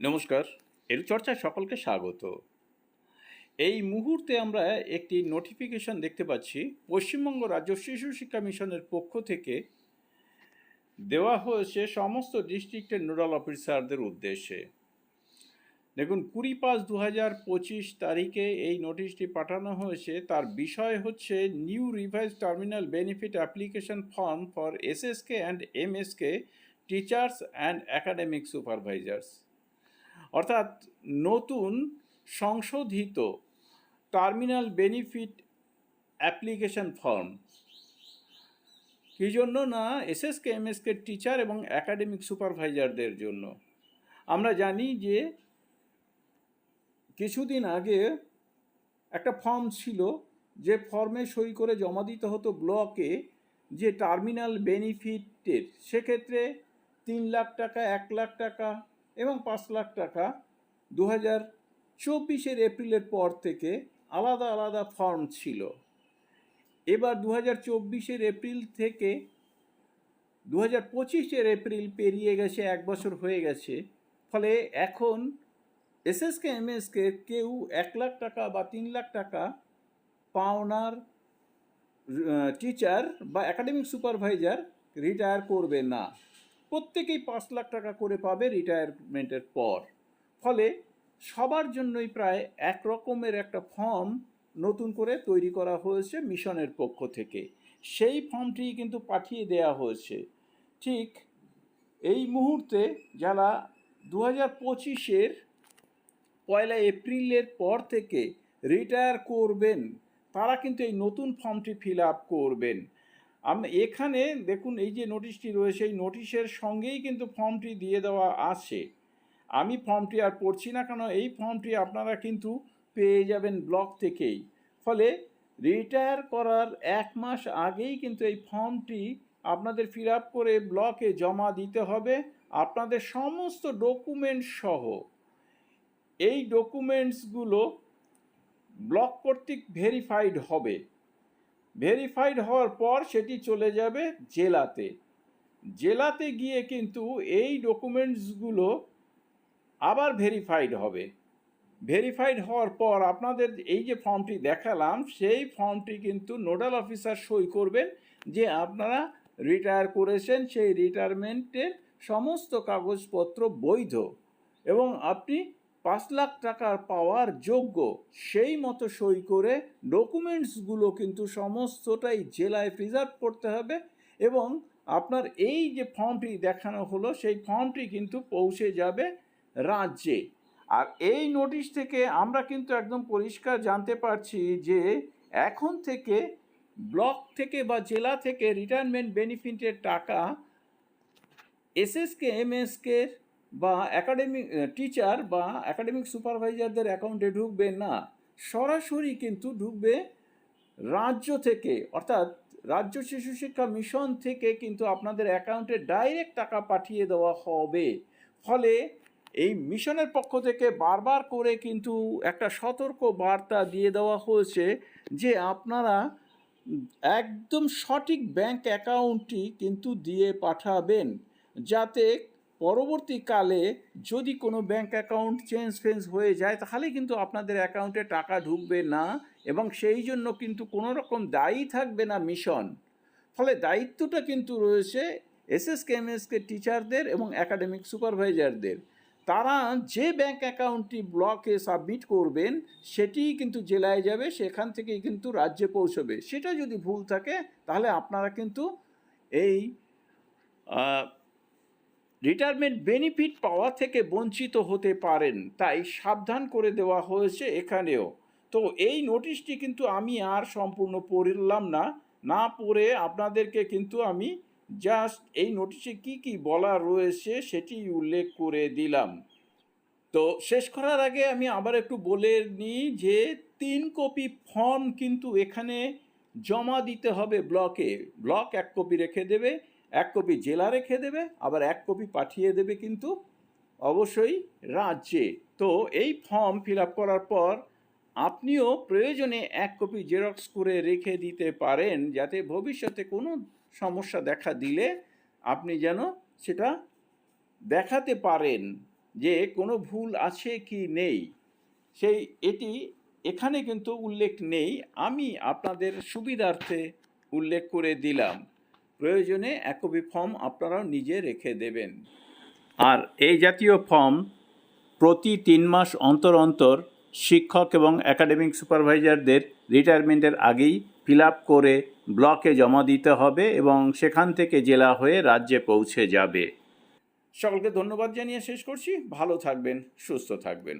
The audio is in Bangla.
নমস্কার, এর চর্চায় সকলকে স্বাগত। এই মুহূর্তে আমরা একটি নোটিফিকেশন দেখতে পাচ্ছি, পশ্চিমবঙ্গ রাজ্য শিশু শিক্ষা মিশনের পক্ষ থেকে দেওয়া হয়েছে সমস্ত ডিস্ট্রিক্টের নোডাল অফিসারদের উদ্দেশ্যে। দেখুন, কুড়ি পাঁচ দু হাজার পঁচিশ তারিখে এই নোটিশটি পাঠানো হয়েছে। তার বিষয় হচ্ছে new revise terminal benefit application form for S SSK and M MSK teachers and academic supervisors অর্থাৎ নতুন সংশোধিত টার্মিনাল বেনিফিট অ্যাপ্লিকেশন ফর্ম কী জন্য না এসএসকে এমএসকে টিচার এবং একাডেমিক সুপারভাইজারদের জন্য। আমরা জানি যে কিছুদিন আগে একটা ফর্ম ছিল, যে ফর্মে সই করে জমা দিতে হতো ব্লকে যে টার্মিনাল বেনিফিটের সেক্ষেত্রে তিন লাখ টাকা, এক লাখ টাকা এবং পাঁচ লাখ টাকা দু হাজার চব্বিশের এপ্রিলের পর থেকে আলাদা আলাদা ফর্ম ছিল। এবার দু হাজার চব্বিশের এপ্রিল থেকে দু হাজার পঁচিশের এপ্রিল পেরিয়ে গেছে, এক বছর হয়ে গেছে। ফলে এখন এসএসকে, এমএসকে কেউ এক লাখ টাকা বা তিন লাখ টাকা পাওনার টিচার বা একাডেমিক সুপারভাইজার রিটায়ার করবে না। প্রত্যেকেই পাঁচ লাখ টাকা করে পাবে রিটায়ারমেন্টের পর। ফলে সবার জন্যই প্রায় এক রকমের একটা ফর্ম নতুন করে তৈরি করা হয়েছে মিশনের পক্ষ থেকে। সেই ফর্মটি কিন্তু পাঠিয়ে দেওয়া হয়েছে। ঠিক এই মুহূর্তে যারা দু হাজার পঁচিশের পয়লা এপ্রিলের পর থেকে রিটায়ার করবেন, তারা কিন্তু এই নতুন ফর্মটি ফিল আপ করবেন। আমি, এখানে দেখুন, এই যে নোটিশটি রয়েছে, এই নোটিশের সঙ্গেই কিন্তু ফর্মটি দিয়ে দেওয়া আছে। আমি ফর্মটি আর পড়ছি না কেন, এই ফর্মটি আপনারা কিন্তু পেয়ে যাবেন ব্লক থেকেই। ফলে রিটায়ার করার এক মাস আগেই কিন্তু এই ফর্মটি আপনাদের ফিল আপ করে ব্লকে জমা দিতে হবে। আপনাদের সমস্ত ডকুমেন্ট সহ। এই ডকুমেন্টসগুলো ব্লক কর্তৃক ভেরিফাইড হবে। ভেরিফাইড হওয়ার পর সেটি চলে যাবে জেলাতে। জেলাতে গিয়ে কিন্তু এই ডকুমেন্টসগুলো আবার ভেরিফাইড হবে। ভেরিফাইড হওয়ার পর আপনাদের এই যে ফর্মটি দেখালাম, সেই ফর্মটি কিন্তু নোডাল অফিসার সই করবেন যে আপনারা রিটায়ার করেছেন, সেই রিটায়ারমেন্টের সমস্ত কাগজপত্র বৈধ এবং আপনি পাঁচ লাখ টাকার পাওয়ার যোগ্য, সেই মতো সই করে ডকুমেন্টসগুলো কিন্তু সমস্তটাই জেলায় প্রিজার্ভ করতে হবে এবং আপনার এই যে ফর্মটি দেখানো হলো, সেই ফর্মটি কিন্তু পৌঁছে যাবে রাজ্যে। আর এই নোটিশ থেকে আমরা কিন্তু একদম পরিষ্কার জানতে পারছি যে এখন থেকে ব্লক থেকে বা জেলা থেকে রিটায়ারমেন্ট বেনিফিটের টাকা এসএসকে এমএসকে বা একাডেমিক টিচার বা একাডেমিক সুপারভাইজারদের অ্যাকাউন্টে ঢুকবে না, সরাসরি কিন্তু ঢুকবে রাজ্য থেকে, অর্থাৎ রাজ্য শিশু শিক্ষা মিশন থেকে কিন্তু আপনাদের অ্যাকাউন্টে ডাইরেক্ট টাকা পাঠিয়ে দেওয়া হবে। ফলে এই মিশনের পক্ষ থেকে বারবার করে কিন্তু একটা সতর্ক বার্তা দিয়ে দেওয়া হয়েছে যে আপনারা একদম সঠিক ব্যাংক অ্যাকাউন্টটি কিন্তু দিয়ে পাঠাবেন, যাতে পরবর্তীকালে যদি কোনো ব্যাংক অ্যাকাউন্ট চেঞ্জ ফেঞ্জ হয়ে যায়, তাহলে কিন্তু আপনাদের অ্যাকাউন্টে টাকা ঢুকবে না এবং সেই জন্য কিন্তু কোনো রকম দায়ী থাকবে না মিশন ফলে দায়িত্বটা কিন্তু রয়েছে এসএসকে এমএসকে টিচারদের এবং একাডেমিক সুপারভাইজারদের তারা যে ব্যাংক অ্যাকাউন্টটি ব্লকে সাবমিট করবেন, সেটিই কিন্তু জেলায় যাবে, সেখান থেকেই কিন্তু রাজ্যে পৌঁছবে। সেটা যদি ভুল থাকে, তাহলে আপনারা কিন্তু এই রিটায়ারমেন্ট বেনিফিট পাওয়া থেকে বঞ্চিত হতে পারেন, তাই সাবধান করে দেওয়া হয়েছে এখানেও। তো এই নোটিশটি কিন্তু আমি আর সম্পূর্ণ পড়লাম না না পড়ে আপনাদেরকে কিন্তু আমি জাস্ট এই নোটিশে কি কি বলা রয়েছে সেটি উল্লেখ করে দিলাম। তো শেষ করার আগে আমি আবার একটু বলে নিই যে তিন কপি ফর্ম কিন্তু এখানে জমা দিতে হবে ব্লকে ব্লক এক কপি রেখে দেবে এক কপি জেলা রেখে দেবে, আবার এক কপি পাঠিয়ে দেবে কিন্তু অবশ্যই রাজ্যে। তো এই ফর্ম ফিল আপ করার পর আপনিও প্রয়োজনে এক কপি জেরক্স করে রেখে দিতে পারেন, যাতে ভবিষ্যতে কোনো সমস্যা দেখা দিলে আপনি যেন সেটা দেখাতে পারেন যে কোনো ভুল আছে কি নেই। সেই, এটি এখানে কিন্তু উল্লেখ নেই, আমি আপনাদের সুবিধার্থে উল্লেখ করে দিলাম। প্রয়োজনে এক কপি ফর্ম আপনারাও নিজে রেখে দেবেন। আর এই জাতীয় ফর্ম প্রতি তিন মাস অন্তর অন্তর শিক্ষক এবং একাডেমিক সুপারভাইজারদের রিটায়ারমেন্টের আগেই ফিল আপ করে ব্লকে জমা দিতে হবে এবং সেখান থেকে জেলা হয়ে রাজ্যে পৌঁছে যাবে। সকলকে ধন্যবাদ জানিয়ে শেষ করছি। ভালো থাকবেন সুস্থ থাকবেন।